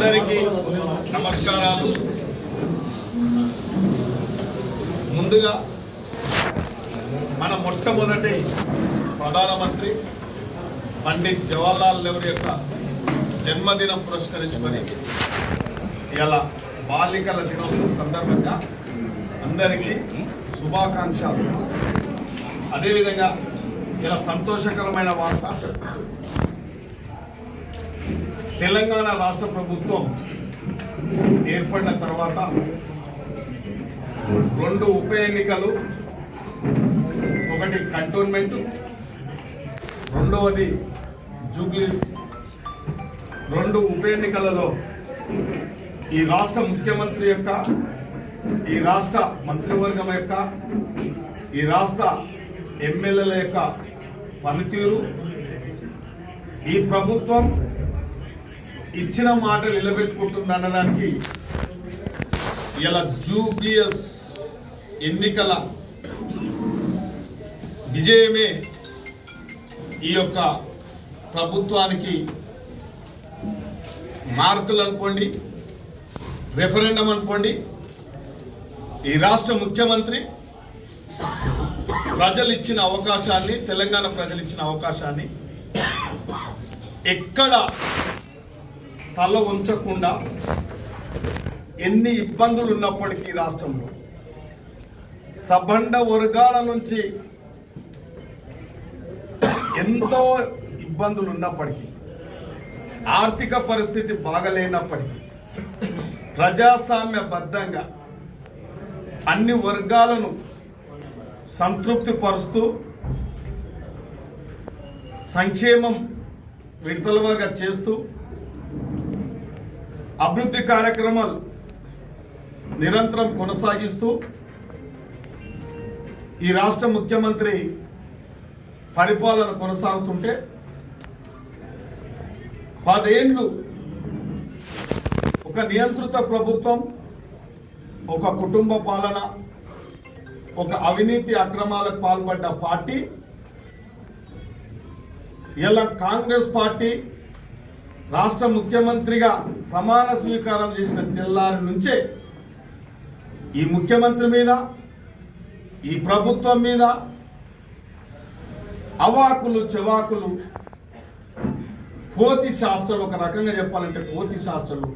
అందరికీ నమస్కారాలు. ముందుగా మన మొట్టమొదటి ప్రధానమంత్రి పండిత్ జవహర్లాల్ నెహ్రూ యొక్క జన్మదినం పురస్కరించుకొని ఇలా బాలికల దినోత్సవం సందర్భంగా అందరికీ శుభాకాంక్షలు. అదేవిధంగా ఇలా సంతోషకరమైన వార్త తెలంగాణ రాష్ట్ర ప్రభుత్వం ఏర్పడిన తర్వాత రెండు ఉప ఎన్నికలు ఒకటి కంటోన్మెంట్ రెండవది జూబ్లీస్. రెండు ఉప ఎన్నికలలో ఈ రాష్ట్ర ముఖ్యమంత్రి యొక్క ఈ రాష్ట్ర మంత్రివర్గం యొక్క ఈ రాష్ట్ర ఎమ్మెల్యేల యొక్క పనితీరు ఈ ప్రభుత్వం ఇచ్చిన మాటలు నిలబెట్టుకుంటుంది అన్నదానికి ఇలా జూబ్లియస్ ఎన్నికల విజయమే ఈ యొక్క ప్రభుత్వానికి మార్కులు అనుకోండి రెఫరెండం అనుకోండి ఈ రాష్ట్ర ముఖ్యమంత్రి ప్రజలు ఇచ్చిన అవకాశాన్ని తెలంగాణ ప్రజలు ఇచ్చిన అవకాశాన్ని ఎక్కడ తల ఉంచకుండా ఎన్ని ఇబ్బందులు ఉన్నప్పటికీ రాష్ట్రంలో సబండ వర్గాల నుంచి ఎంతో ఇబ్బందులు ఉన్నప్పటికీ ఆర్థిక పరిస్థితి బాగలేనప్పటికీ ప్రజాస్వామ్యబద్ధంగా అన్ని వర్గాలను సంతృప్తి పరుస్తూ సంక్షేమం విడతలుగా చేస్తూ అభివృద్ధి కార్యక్రమాలు నిరంతరం కొనసాగిస్తూ ఈ రాష్ట్ర ముఖ్యమంత్రి పరిపాలన కొనసాగుతుంటే పదేండ్లు ఒక నియంత్రిత ప్రభుత్వం ఒక కుటుంబ పాలన ఒక అవినీతి అక్రమాలకు పాల్పడ్డ పార్టీ ఇలా కాంగ్రెస్ పార్టీ రాష్ట్ర ముఖ్యమంత్రిగా ప్రమాణ స్వీకారం చేసిన తెల్లారి నుంచే ఈ ముఖ్యమంత్రి మీద ఈ ప్రభుత్వం మీద అవాకులు చెవాకులు కోతి శాస్త్రాలు ఒక రకంగా చెప్పాలంటే కోతి శాస్త్రాలు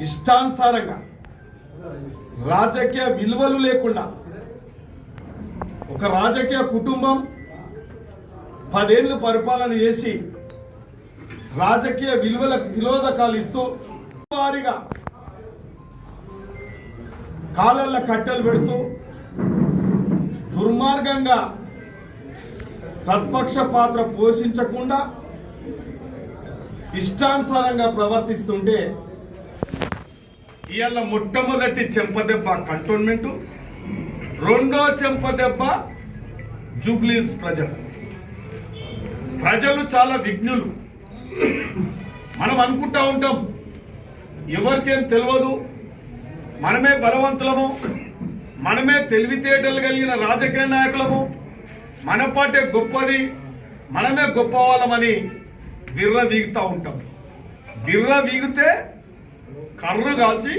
ఇష్టానుసారంగా రాజకీయ విలువలు లేకుండా ఒక రాజకీయ కుటుంబం పదేళ్ళు పరిపాలన చేసి రాజకీయ విలువలకు నిరోధకాలు ఇస్తూ వారిగా కాళ్ళల్లో కట్టెలు పెడుతూ దుర్మార్గంగా ప్రతిపక్ష పాత్ర పోషించకుండా ఇష్టానుసారంగా ప్రవర్తిస్తుంటే ఇవాళ మొట్టమొదటి చెంపదెబ్బ కంటోన్మెంటు రెండో చెంపదెబ్బ జూబ్లీస్ ప్రజలు. ప్రజలు చాలా విఘ్నులు. మనం అనుకుంటా ఉంటాం ఎవరికేం తెలియదు మనమే బలవంతులము మనమే తెలివితేటలు కలిగిన రాజకీయ నాయకులము మన పార్టీ గొప్పది మనమే గొప్ప వాళ్ళమని విర్ర వీగుతూ ఉంటాం. విర్ర వీగితే కర్రు కాల్చి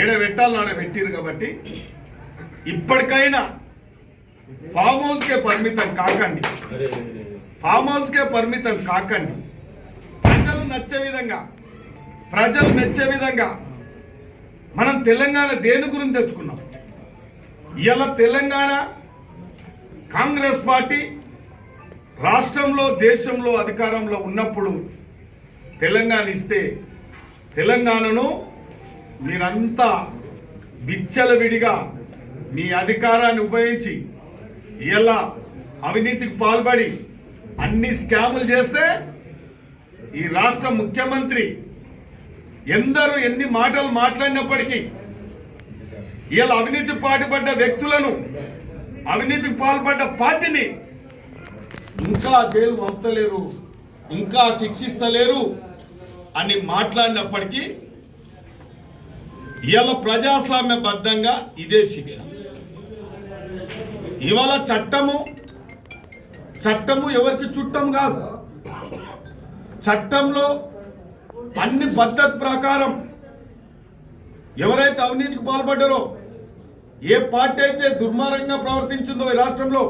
ఏడ పెట్టాలని ఆడ పెట్టిరు కాబట్టి ఇప్పటికైనా ఫామ్ హౌస్కే పరిమితం కాకండి. ఫామ్ హౌస్కే పరిమితం కాకండి. నచ్చే విధంగా ప్రజలు మెచ్చే విధంగా మనం తెలంగాణ దేని గురించి తెచ్చుకున్నాం? ఇలా తెలంగాణ కాంగ్రెస్ పార్టీ రాష్ట్రంలో దేశంలో అధికారంలో ఉన్నప్పుడు తెలంగాణ ఇస్తే తెలంగాణను మీరంతా విచ్చలవిడిగా మీ అధికారాన్ని ఉపయోగించి ఇలా అవినీతికి పాల్పడి అన్ని స్కాములు చేస్తే ఈ రాష్ట్ర ముఖ్యమంత్రి ఎందరూ ఎన్ని మాటలు మాట్లాడినప్పటికీ ఇలా అవినీతి పాటుపడ్డ వ్యక్తులను అవినీతికి పాల్పడ్డ పార్టీని ఇంకా జైలు పంపలేరు ఇంకా శిక్షిస్తలేరు అని మాట్లాడినప్పటికీ ఇవాళ ప్రజాస్వామ్యబద్ధంగా ఇదే శిక్ష. ఇవాళ చట్టము చట్టము ఎవరికి చుట్టం కాదు. చట్టంలో అన్ని పద్ధతి ప్రకారం ఎవరైతే అవినీతికి పాల్పడ్డారో ఏ పార్టీ అయితే దుర్మార్గంగా ప్రవర్తించిందో ఈ రాష్ట్రంలో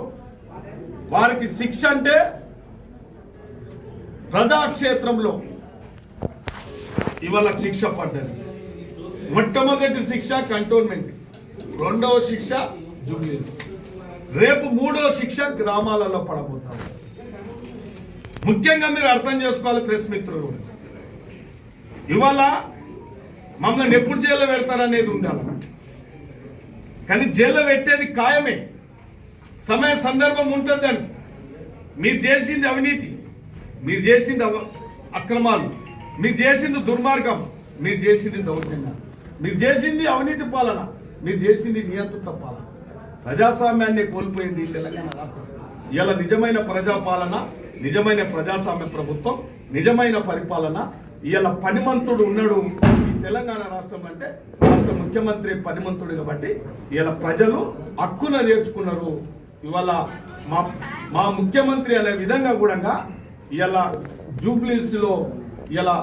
వారికి శిక్ష అంటే ప్రజాక్షేత్రంలో ఇవాళ శిక్ష పడ్డది. మొట్టమొదటి శిక్ష కంటోన్మెంట్ రెండవ శిక్ష జూబ్లీస్. రేపు మూడో శిక్ష గ్రామాలలో పడబోతాం. ముఖ్యంగా మీరు అర్థం చేసుకోవాలి ప్రెస్ మిత్రులు కూడా. ఇవాళ మమ్మల్ని ఎప్పుడు జైల్లో పెడతారనేది ఉండాలి. కానీ జైల్లో పెట్టేది ఖాయమే. సమయ సందర్భం ఉంటుందండి. మీరు చేసింది అవినీతి. మీరు చేసింది అక్రమాలు. మీరు చేసింది దుర్మార్గం. మీరు చేసింది దౌర్జన్యం. మీరు చేసింది అవినీతి పాలన. మీరు చేసింది నియంత్రిత పాలన. ప్రజాస్వామ్యాన్ని కోల్పోయింది తెలంగాణ రాష్ట్రం. ఇలా నిజమైన ప్రజాపాలన నిజమైన ప్రజాస్వామ్య ప్రభుత్వం నిజమైన పరిపాలన ఇలా పనిమంతుడు ఉన్నాడు. ఈ తెలంగాణ రాష్ట్రం అంటే రాష్ట్ర ముఖ్యమంత్రి పనిమంతుడు కాబట్టి ఇలా ప్రజలు హక్కున చేర్చుకున్నారు ఇవాళ మా మా ముఖ్యమంత్రి అనే విధంగా కూడా ఇలా జూబ్లీస్లో ఇలా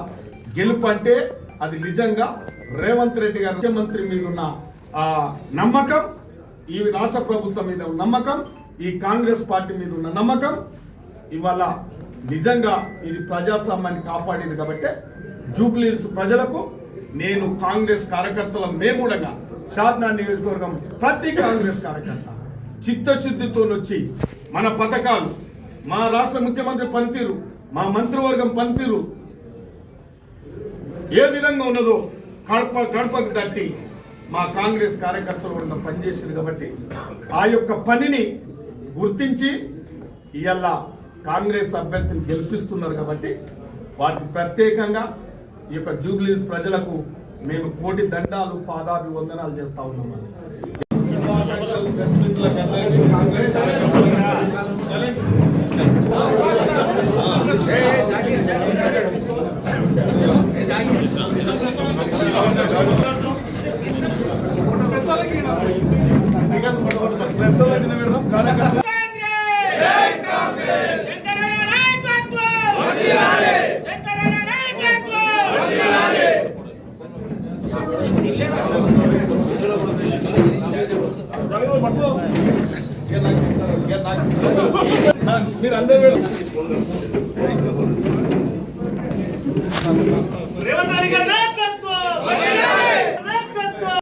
గెలుపు అంటే అది నిజంగా రేవంత్ రెడ్డి గారు ముఖ్యమంత్రి మీద ఉన్న నమ్మకం ఈ రాష్ట్ర ప్రభుత్వం మీద ఉన్న నమ్మకం ఈ కాంగ్రెస్ పార్టీ మీద ఉన్న నమ్మకం ఇవాళ నిజంగా ఇది ప్రజాస్వామ్యాన్ని కాపాడింది కాబట్టి జూబ్లీస్ ప్రజలకు నేను కాంగ్రెస్ కార్యకర్తల మేమూడంగా షాద్నా నియోజకవర్గం ప్రతి కాంగ్రెస్ కార్యకర్త చిత్తశుద్ధితో వచ్చి మన పథకాలు మా రాష్ట్ర ముఖ్యమంత్రి పనితీరు మా మంత్రివర్గం పనితీరు ఏ విధంగా ఉన్నదో కడప గడపకు తట్టి మా కాంగ్రెస్ కార్యకర్తలు కూడా పనిచేసింది కాబట్టి ఆ యొక్క పనిని గుర్తించి ఇవాళ కాంగ్రెస్ అభ్యర్థిని గెలిపిస్తున్నారు కాబట్టి వాటికి ప్రత్యేకంగా ఈ యొక్క జూబ్లీస్ ప్రజలకు మేము కోటి దండాలు పాదాభివందనాలు చేస్తా ఉన్నాం. మీరు అందరూ రేవంత్ రెడ్డి గారి నాయకత్వం నాయకత్వం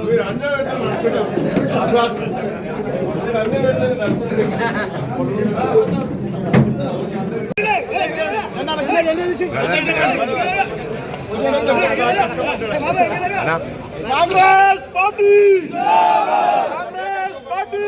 మీరు అందరూ காங்கிரஸ் பார்ட்டி காங்கிரஸ் பார்ட்டி